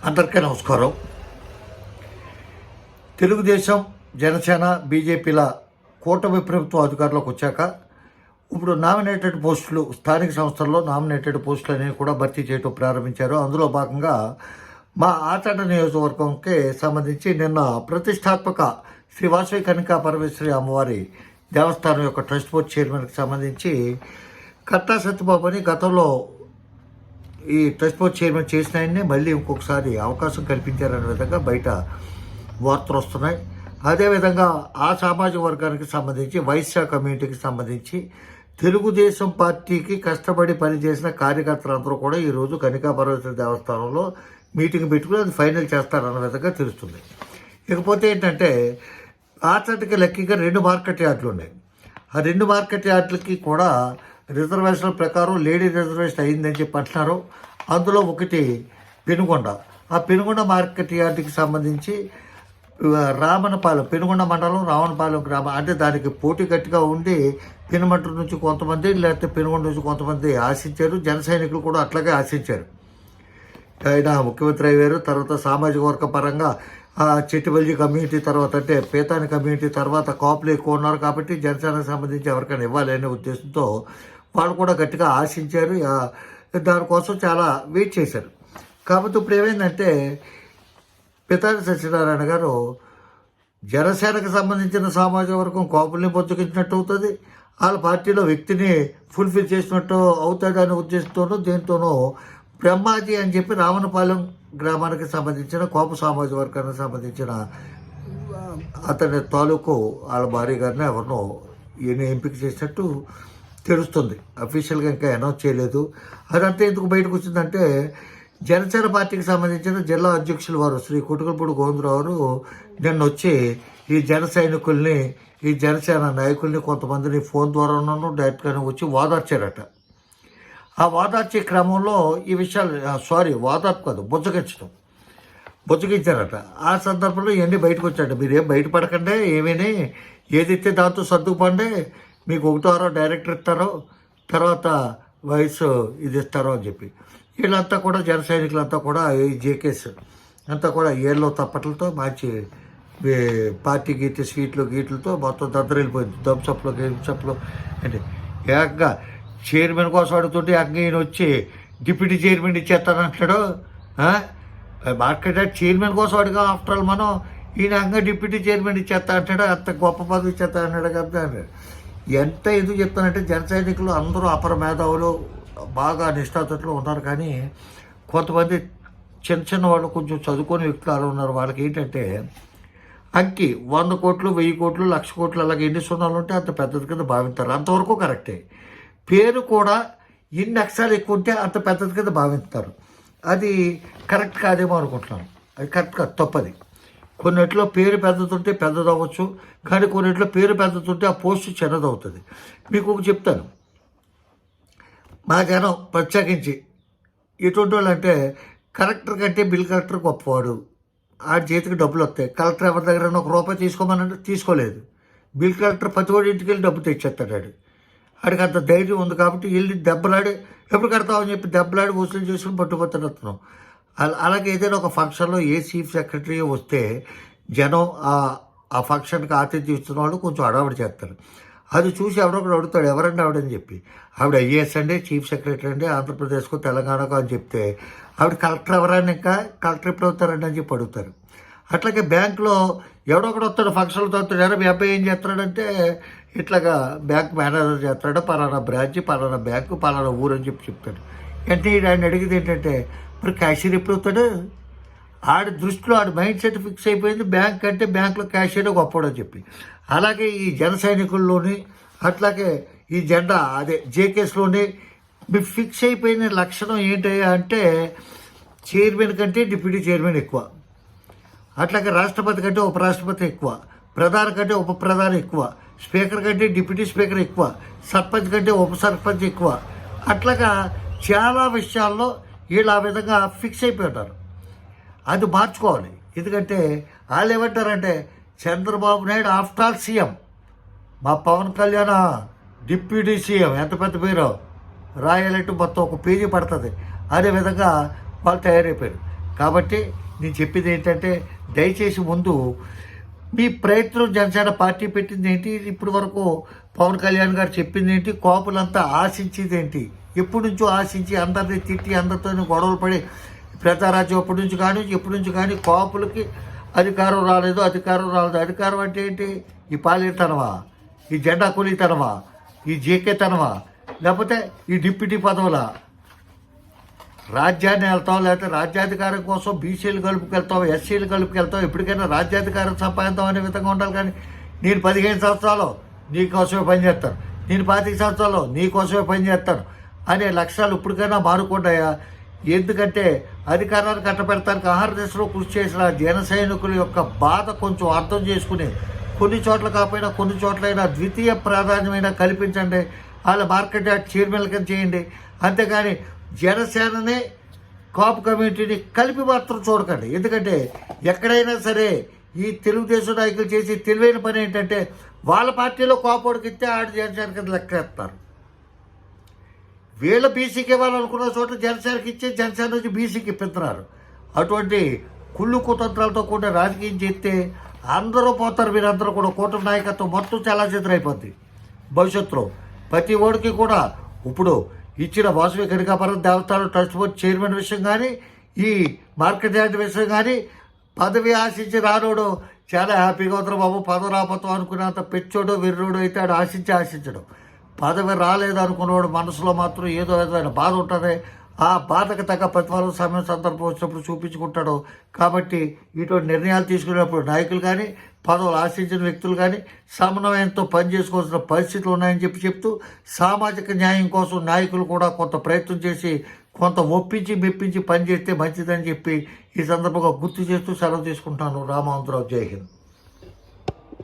అందరికీ నమస్కారం. తెలుగుదేశం జనసేన బీజేపీల కూటమి ప్రభుత్వం అధికారంలోకి వచ్చాక ఇప్పుడు నామినేటెడ్ పోస్టులు స్థానిక సంస్థల్లో నామినేటెడ్ పోస్టులు అనేవి కూడా భర్తీ చేయడం ప్రారంభించారు. అందులో భాగంగా మా ఆచరణ నియోజకవర్గంకి సంబంధించి నిన్న ప్రతిష్టాత్మక శ్రీ వాసవి కనికా పరమేశ్వరి అమ్మవారి దేవస్థానం యొక్క ట్రస్ట్ బోర్డ్ చైర్మన్కి సంబంధించి కట్టా సత్యబాబు అని గతంలో ఈ ట్రస్ట్ బోర్డ్ చైర్మన్ చేసిన ఆయన్నే మళ్ళీ ఇంకొకసారి అవకాశం కల్పించారనే విధంగా బయట వార్తలు వస్తున్నాయి. అదేవిధంగా ఆ సామాజిక వర్గానికి సంబంధించి వైశ్య కమ్యూనిటీకి సంబంధించి తెలుగుదేశం పార్టీకి కష్టపడి పనిచేసిన కార్యకర్తలందరూ కూడా ఈరోజు కనికా పరమేశ్వర దేవస్థానంలో మీటింగ్ పెట్టుకుని అది ఫైనల్ చేస్తారన్న విధంగా తెలుస్తుంది. ఇకపోతే ఏంటంటే ఆచటికి లెక్కగా రెండు మార్కెట్ యార్డులు ఉన్నాయి. ఆ రెండు మార్కెట్ యార్డులకి కూడా రిజర్వేషన్ల ప్రకారం లేడీ రిజర్వేషన్ అయిందని చెప్పి అంటున్నారు. అందులో ఒకటి పెనుగొండ. ఆ పెనుగొండ మార్కెట్ యార్డుకి సంబంధించి రామనపాలెం పెనుగొండ మండలం రావణపాలెం గ్రామం అంటే దానికి పోటీ గట్టిగా ఉండి పెనుమంట నుంచి కొంతమంది లేకపోతే పెనుగొండ నుంచి కొంతమంది ఆశించారు. జన సైనికులు కూడా అట్లాగే ఆశించారు. ఆయన ముఖ్యమంత్రి అయ్యారు. తర్వాత సామాజిక వర్గ పరంగా చెట్టుబల్లి కమ్యూనిటీ తర్వాత అంటే పేతాని కమ్యూనిటీ తర్వాత కాపులు ఎక్కువ ఉన్నారు కాబట్టి జనసేనకు సంబంధించి ఎవరికైనా ఇవ్వాలి అనే ఉద్దేశంతో వాళ్ళు కూడా గట్టిగా ఆశించారు. దానికోసం చాలా వెయిట్ చేశారు. కాబట్టి ఇప్పుడు ఏమైందంటే పితాని సత్యనారాయణ గారు జనసేనకు సంబంధించిన సామాజిక వర్గం కోపల్ని బొచ్చుకించినట్టు అవుతుంది. వాళ్ళ పార్టీలో వ్యక్తిని ఫుల్ఫిల్ చేసినట్టు అవుతాడనే ఉద్దేశంతోనూ దీంతోనూ బ్రహ్మాజీ అని చెప్పి రావణపాలెం గ్రామానికి సంబంధించిన కోప సామాజిక వర్గానికి సంబంధించిన అతని తాలూకు వాళ్ళ భార్య గారిని ఎవరినో ఈయన ఎంపిక చేసినట్టు తెలుస్తుంది. అఫీషియల్గా ఇంకా అనౌన్స్ చేయలేదు. అదంతా ఎందుకు బయటకు వచ్చిందంటే జనసేన పార్టీకి సంబంధించిన జిల్లా అధ్యక్షులు వారు శ్రీ కుటుకలపూడి గోవిందరావు గారు నిన్న వచ్చి ఈ జన సైనికుల్ని ఈ జనసేన నాయకుల్ని కొంతమందిని ఫోన్ ద్వారానూ డైరెక్ట్గానే వచ్చి వాదార్చారట. ఆ వాదార్చే క్రమంలో ఈ విషయాలు సారీ వాదార్పు కాదు బుజ్జగించడం బుజ్జగించారట. ఆ సందర్భంలో ఇవన్నీ బయటకు వచ్చాడు మీరు ఏం బయటపడకండి ఏమీని ఏది దాంతో సర్దుకుపండి మీకు ఒకటోరో డైరెక్టర్ ఇస్తారో తర్వాత వయసు ఇది ఇస్తారో అని చెప్పి. వీళ్ళంతా కూడా జన సైనికులంతా కూడా ఈ జేకేస్ అంతా కూడా ఏళ్ళలో తప్పట్లతో మంచి పార్టీ గీత సీట్లు గీట్లతో మొత్తం దద్దరిల్లిపోయింది. దంసప్లో గేమ్సప్లో అంటే ఏకంగా చైర్మన్ కోసం అడుగుతుంటే ఏకంగా ఈయన వచ్చి డిప్యూటీ చైర్మన్ ఇచ్చేస్తానంటాడు మార్కెట్ చైర్మన్ కోసం అడిగా ఆఫ్టర్ ఆల్ మనం. ఈయన అంగా డిప్యూటీ చైర్మన్ ఇచ్చేస్తా అంటాడు అంత గొప్ప పదవి ఇచ్చేస్తా అన్నాడు కదా ఎంత ఎందుకు చెప్తానంటే జన సైనికులు అందరూ అపర మేధావులు బాగా నిష్ఠాతులు ఉన్నారు కానీ కొంతమంది చిన్న చిన్న వాళ్ళు కొంచెం చదువుకొని వ్యక్తులు అలా ఉన్నారు. వాళ్ళకి ఏంటంటే అంకి వంద కోట్లు వెయ్యి కోట్లు లక్ష కోట్లు అలాగే ఎన్ని సున్నాలు ఉంటే అంత పెద్దది కింద భావిస్తారు అంతవరకు కరెక్టే. పేరు కూడా ఎన్ని అక్షరాలు ఎక్కువ ఉంటే అంత పెద్దది కింద భావిస్తారు అది కరెక్ట్ కాదేమో అనుకుంటున్నాను. అది కరెక్ట్ కాదు తప్పది. కొన్నిట్లో పేరు పెద్దతుంటే పెద్దదవ్వచ్చు కానీ కొన్నిట్లో పేరు పెద్దతుంటే ఆ పోస్ట్ చిన్నదవుతుంది. మీకు ఒక చెప్తాను. మా జనం ప్రత్యేకించి ఎటువంటి వాళ్ళు అంటే కలెక్టర్ కంటే బిల్ కలెక్టర్ గొప్పవాడు. ఆడి చేతికి డబ్బులు వస్తాయి. కలెక్టర్ ఎవరి దగ్గర ఒక రూపాయి తీసుకోమనంటే తీసుకోలేదు. బిల్ కలెక్టర్ ప్రతి వాడి ఇంటికి వెళ్ళి డబ్బు తెచ్చేస్తాడు ఆడికి అంత ధైర్యం ఉంది కాబట్టి వెళ్ళి దెబ్బలాడి ఎప్పుడు కడతామని చెప్పి దెబ్బలాడి వసూలు చేసుకుని పట్టుకుపోతాడు అలాగే ఏదైనా ఒక ఫంక్షన్లో ఏ చీఫ్ సెక్రటరీ వస్తే జనం ఆ ఫంక్షన్కి ఆతిథ్యం ఇస్తున్న వాళ్ళు కొంచెం అడవడి చేస్తారు. అది చూసి ఎవరొకడు అడుగుతాడు ఎవరండి ఆవిడని చెప్పి. ఆవిడ ఐఏఎస్ అండి చీఫ్ సెక్రటరీ అండి ఆంధ్రప్రదేశ్కు తెలంగాణకు అని చెప్తే ఆవిడ కలెక్టర్ ఎవరని ఇంకా? కలెక్టర్ ఎప్పుడు అవుతారండి అని చెప్పి అడుగుతారు. అట్లాగే బ్యాంకులో ఎవడో ఒకడు వస్తాడు ఫంక్షన్లు తోస్తాడు ఎవరో మీ అబ్బాయి ఏం చేస్తాడంటే ఇట్లాగా బ్యాంక్ మేనేజర్ చేస్తాడు పలానా బ్రాంచ్ పలానా బ్యాంకు పలానా ఊరు అని చెప్పి చెప్తాడు. అంటే ఆయన అడిగేది ఏంటంటే మరి క్యాషియర్ ఎప్పుడు అవుతాడు ఆడి దృష్టిలో ఆడి మైండ్ సెట్ ఫిక్స్ అయిపోయింది. బ్యాంక్ అంటే బ్యాంకులో క్యాషియర్ గొప్పడు అని చెప్పి. అలాగే ఈ జన సైనికుల్లోని అట్లాగే ఈ జెండా అదే జేకేస్లోని మీరు ఫిక్స్ అయిపోయిన లక్షణం ఏంటయ్యా అంటే చైర్మన్ కంటే డిప్యూటీ చైర్మన్ ఎక్కువ. అట్లాగే రాష్ట్రపతి కంటే ఉపరాష్ట్రపతి ఎక్కువ. ప్రధాని కంటే ఉప ప్రధాని ఎక్కువ. స్పీకర్ కంటే డిప్యూటీ స్పీకర్ ఎక్కువ. సర్పంచ్ కంటే ఉప సర్పంచ్ ఎక్కువ. అట్లాగా చాలా విషయాల్లో వీళ్ళు ఆ విధంగా ఫిక్స్ అయిపోయి ఉంటారు అది మార్చుకోవాలి. ఎందుకంటే వాళ్ళు ఏమంటారంటే Chandrababu Naidu after all CM. మా పవన్ కళ్యాణ్ డిప్యూటీ సీఎం. ఎంత పెద్ద పేరు? రాయాలంటే మొత్తం ఒక పేజీ పడుతుంది. అదే విధంగా వాళ్ళు తయారైపోయారు. కాబట్టి నేను చెప్పింది ఏంటంటే దయచేసి ముందు మీ ప్రయత్నం జనసేన పార్టీ పెట్టింది ఏంటి? ఇప్పటి వరకు పవన్ కళ్యాణ్ గారు చెప్పింది ఏంటి? కోపులంతా ఆశించేది ఏంటి? ఎప్పటి నుంచో ఆశించి అందరినీ తిట్టి అందరితో గొడవలు పడి ప్రజారాజ్యం ఎప్పటి నుంచి కానీ ఎప్పటి నుంచి కానీ కోపులకి అధికారం రాలేదు అధికారం రాలేదు. అధికారం అంటే ఏంటి? ఈ పాలేతనమా? ఈ జెండా కూలీతనమా? ఈ జేకేతనమా లేకపోతే ఈ డిప్యూటీ పదవుల? రాజ్యాన్ని వెళ్తాం లేకపోతే రాజ్యాధికారం కోసం బీసీలు కలుపుకెళ్తాం ఎస్సీలు కలుపుకెళ్తాం ఎప్పటికైనా రాజ్యాధికారం సంపాదిద్దాం అనే విధంగా ఉండాలి కానీ నేను పదిహేను సంవత్సరాలు నీకోసమే పనిచేస్తాను. నేను పాతిక సంవత్సరాలు నీకోసమే పనిచేస్తాను. అనే లక్ష్యాలు ఇప్పటికైనా మారుకుంటాయా ఎందుకంటే అధికారాన్ని కట్టబెడతానికి ఆహార దశలో కృషి చేసిన జన సైనికుల యొక్క బాధ కొంచెం అర్థం చేసుకుని కొన్ని చోట్ల కాకపోయినా కొన్ని చోట్లైనా ద్వితీయ ప్రాధాన్యమైన కల్పించండి. వాళ్ళ మార్కెట్ యార్డ్ చైర్మన్ కింద చేయండి. అంతేగాని జనసేననే కాపు కమ్యూనిటీని కలిపి మాత్రం చూడకండి. ఎందుకంటే ఎక్కడైనా సరే ఈ తెలుగుదేశం నాయకులు చేసి తెలివైన పని ఏంటంటే వాళ్ళ పార్టీలో కోపోడికి ఇస్తే ఆడు జనసేన కింద లెక్కేస్తారు వీళ్ళ బీసీకి ఇవ్వాలనుకున్న చోట జనసేనకి ఇచ్చే జనసేన నుంచి బీసీకి ఇప్పిస్తున్నారు అటువంటి కుళ్ళు కుతంత్రాలతో కూడా రాజకీయం చేస్తే అందరూ పోతారు వీరందరూ కూడా. కూటమి నాయకత్వం మొత్తం చాలా అయిపోద్ది భవిష్యత్తులో. ప్రతి ఓడికి కూడా ఇప్పుడు ఇచ్చిన వాసవి కనికాపురం దేవస్థానం ట్రస్ట్ బోర్డు చైర్మన్ విషయం కానీ ఈ మార్కెట్ యార్డ్ విషయం కానీ పదవి ఆశించి రానోడు చాలా హ్యాపీగా ఉంటారు బాబు. పదవి రాపోతాం అనుకున్నంత పెచ్చోడు విర్రుడు అయితే ఆడు ఆశించి ఆశించడం. పదవి రాలేదనుకున్నవాడు మనసులో మాత్రం ఏదో ఏదైనా బాధ ఉంటుంది. ఆ బాధకు తగ్గ ప్రతిఫలం సమయం సందర్భం వచ్చినప్పుడు చూపించుకుంటాడు. కాబట్టి ఇటువంటి నిర్ణయాలు తీసుకునేటప్పుడు నాయకులు కానీ పదవులు ఆశించిన వ్యక్తులు కానీ సమన్వయంతో పనిచేసుకోవాల్సిన పరిస్థితులు ఉన్నాయని చెప్పి చెప్తూ సామాజిక న్యాయం కోసం నాయకులు కూడా కొంత ప్రయత్నం చేసి కొంత ఒప్పించి మెప్పించి పనిచేస్తే మంచిదని చెప్పి ఈ సందర్భంగా గుర్తు చేస్తూ సెలవు తీసుకుంటాను. రామానందరావు జై హింద్.